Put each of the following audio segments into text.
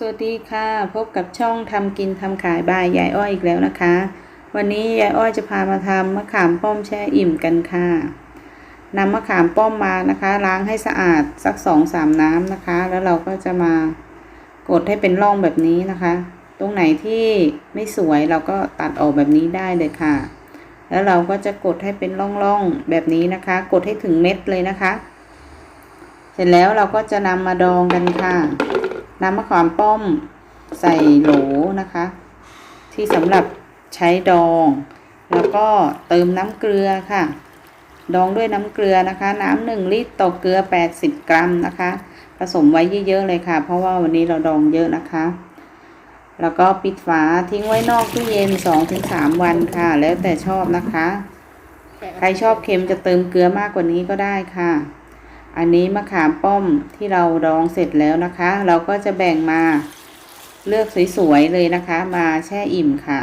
สวัสดีค่ะ พบกับช่องทำกินทำขายบายยายอ้อยอีกแล้วนะคะ วันนี้ยายอ้อยจะพามาทำมะขามป้อมแช่อิ่มกันค่ะนำมะขามป้อมมานะคะ ล้างให้สะอาดสักสองสามน้ำนะคะ แล้วเราก็จะมากดให้เป็นร่องแบบนี้นะคะ ตรงไหนที่ไม่สวยเราก็ตัดออกแบบนี้ได้เลยค่ะ แล้วเราก็จะกดให้เป็นร่องๆแบบนี้นะคะ กดให้ถึงเม็ดเลยนะคะ เสร็จแล้วเราก็จะนำมาดองกันค่ะ น้ำมะขามป้อมใส่โหลนะคะ ที่สำหรับใช้ดอง แล้วก็เติมน้ำเกลือค่ะ ดองด้วยน้ำเกลือนะคะ น้ำหนึ่งลิตรต่อเกลือ 80 กรัมนะคะ ผสมไว้เยอะๆเลยค่ะ เพราะว่าวันนี้เราดองเยอะนะคะ แล้วก็ปิดฝาทิ้งไว้นอกตู้เย็น 2-3 วันค่ะ แล้วแต่ชอบนะคะ ใครชอบเค็มจะเติมเกลือมากกว่านี้ก็ได้ค่ะ อันนี้มะขามป้อมที่เราดองเสร็จแล้วนะคะ เราก็จะแบ่งมาเลือกสวยๆเลยนะคะ มาแช่อิ่มค่ะ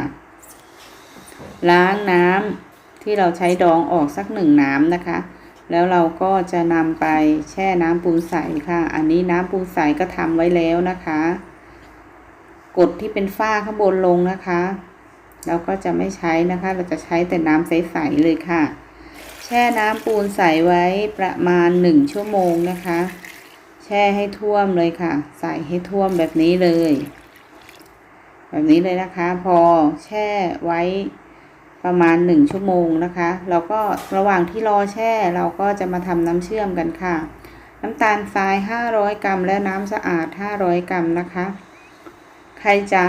ล้างน้ำที่เราใช้ดองออกสักหนึ่งน้ำนะคะ แล้วเราก็จะนำไปแช่น้ำปูนใสค่ะ อันนี้น้ำปูนใสก็ทำไว้แล้วนะคะ กดที่เป็นฝ้าข้างบนลงนะคะ เราก็จะไม่ใช้นะคะ เราจะใช้แต่น้ำใสๆเลยค่ะ ช่น้ำปูนใสไว้ประมาณหนึ่งชั่วโมงนะคะ แช่ให้ท่วมเลยค่ะ ใส่ให้ท่วมแบบนี้เลย แบบนี้เลยนะคะ พอแช่ไว้ประมาณหนึ่งชั่วโมงนะคะเราก็ระหว่างที่รอแช่เราก็จะมาทำน้ำเชื่อมกันค่ะ น้ำตาลทราย 500 กรัม และน้ำสะอาด 500 กรัมนะคะ ใครจะ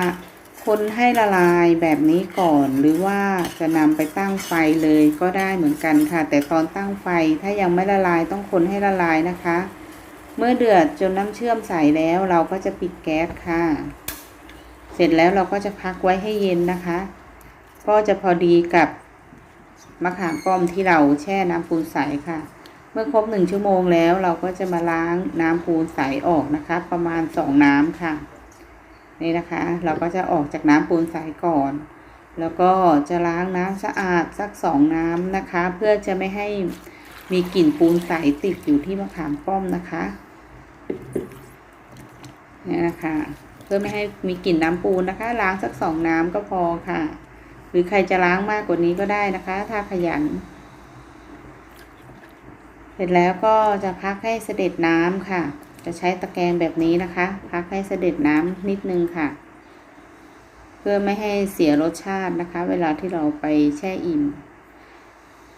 คนให้ละลายแบบนี้ก่อน หรือว่าจะนำไปตั้งไฟเลยก็ได้เหมือนกันค่ะ แต่ตอนตั้งไฟถ้ายังไม่ละลายต้องคนให้ละลายนะคะ เมื่อเดือดจนน้ำเชื่อมใสแล้วเราก็จะปิดแก๊สค่ะ เสร็จแล้วเราก็จะพักไว้ให้เย็นนะคะ ก็จะพอดีกับมะขามป้อมที่เราแช่น้ำปูนใสค่ะ เมื่อครบหนึ่งชั่วโมงแล้วเราก็จะมาล้างน้ำปูนใสออกนะคะ ประมาณสองน้ำค่ะ นี่นะคะ เราก็จะออกจากน้ำปูนใสก่อน แล้วก็จะล้างน้ำสะอาดสักสองน้ำนะคะ เพื่อจะไม่ให้มีกลิ่นปูนใสติดอยู่ที่มะขามป้อมนะคะนี่นะคะ เพื่อไม่ให้มีกลิ่นน้ำปูนนะคะ ล้างสักสองน้ำก็พอค่ะ หรือใครจะล้างมากกว่านี้ก็ได้นะคะ ถ้าขยัน เสร็จแล้วก็จะพักให้เสด็จน้ำค่ะ จะใช้ตะแกรงแบบนี้นะคะ พักให้เสด็จน้ำนิดนึงค่ะ เพื่อไม่ให้เสียรสชาตินะคะ เวลาที่เราไปแช่อิ่ม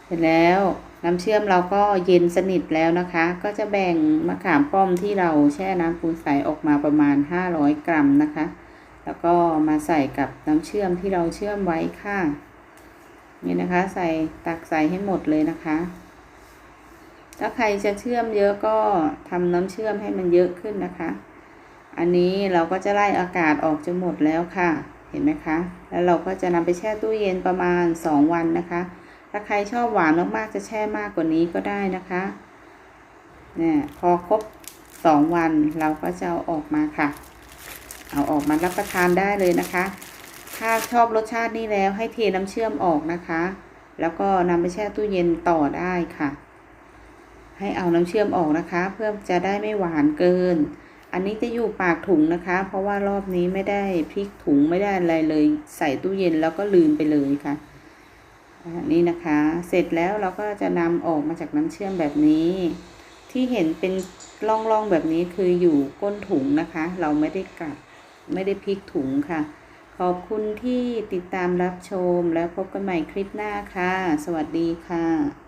เสร็จแล้วน้ำเชื่อมเราก็เย็นสนิทแล้วนะคะ ก็จะแบ่งมะขามป้อมที่เราแช่น้ำปูนใสออกมาประมาณ 500 กรัมนะคะ แล้วก็มาใส่กับน้ำเชื่อมที่เราเชื่อมไว้ค่ะนี่นะคะ ใส่ตักใส่ให้หมดเลยนะคะ ถ้าใครจะเชื่อมเยอะก็ทำน้ำเชื่อมให้มันเยอะขึ้นนะคะ อันนี้เราก็จะไล่อากาศออกจนหมดแล้วค่ะ เห็นไหมคะ แล้วเราก็จะนำไปแช่ตู้เย็นประมาณ 2 วันนะคะ ถ้าใครชอบหวานมากๆจะแช่มากกว่านี้ก็ได้นะคะเนี่ยพอครบ 2 วันเราก็จะเอาออกมาค่ะ เอาออกมารับประทานได้เลยนะคะ ถ้าชอบรสชาตินี้แล้วให้เทน้ำเชื่อมออกนะคะ แล้วก็นำไปแช่ตู้เย็นต่อได้ค่ะ ให้เอาน้ำเชื่อมออกนะคะ เพื่อจะได้ไม่หวานเกิน อันนี้จะอยู่ปากถุงนะคะ เพราะว่ารอบนี้ไม่ได้พลิกถุงไม่ได้อะไรเลย ใส่ตู้เย็นแล้วก็ลืมไปเลยค่ะอันนี้นะคะ เสร็จแล้วเราก็จะนำออกมาจากน้ำเชื่อมแบบนี้ ที่เห็นเป็นร่องๆแบบนี้คืออยู่ก้นถุงนะคะ เราไม่ได้กัดไม่ได้พลิกถุงค่ะ ขอบคุณที่ติดตามรับชมแล้วพบกันใหม่คลิปหน้าค่ะ สวัสดีค่ะ